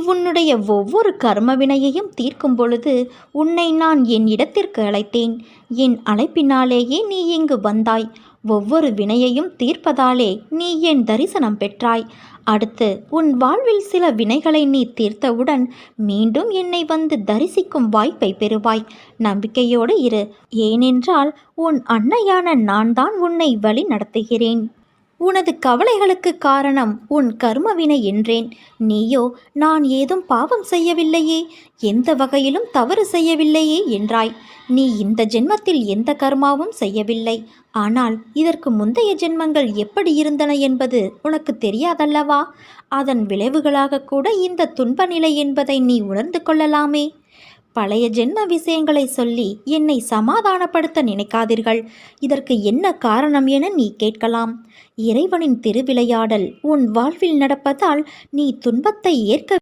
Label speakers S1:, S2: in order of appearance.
S1: உன்னுடைய ஒவ்வொரு கர்ம வினையையும் தீர்க்கும் பொழுது உன்னை நான் என் இடத்திற்கு அழைத்தேன். என் அழைப்பினாலேயே நீ இங்கு வந்தாய். ஒவ்வொரு வினையையும் தீர்ப்பதாலே நீ என் தரிசனம் பெற்றாய். அடுத்து உன் வாழ்வில் சில வினைகளை நீ தீர்த்தவுடன் மீண்டும் என்னை வந்து தரிசிக்கும் வாய்ப்பை பெறுவாய். நம்பிக்கையோடு இரு. ஏனென்றால் உன் அன்னையான நான் தான் உன்னை வழி நடத்துகிறேன் உனது கவலைகளுக்கு காரணம் உன் கர்மவினை என்றேன். நீயோ நான் ஏதும் பாவம் செய்யவில்லையே? எந்த வகையிலும் தவறு செய்யவில்லையே என்றாய். நீ இந்த ஜென்மத்தில் எந்த கர்மாவும் செய்யவில்லை. ஆனால் இதற்கு முந்தைய ஜென்மங்கள் எப்படி இருந்தன என்பது உனக்கு தெரியாதல்லவா? அதன் விளைவுகளாக கூட இந்த துன்ப நிலை என்பதை நீ உணர்ந்து கொள்ளலாமே. பழைய ஜென்ம விஷயங்களை சொல்லி என்னை சமாதானப்படுத்த நினைக்காதீர்கள். இதற்கு என்ன காரணம் என நீ கேட்கலாம். இறைவனின் திருவிளையாடல் உன் வாழ்வில் நடப்பதால் நீ துன்பத்தை ஏற்க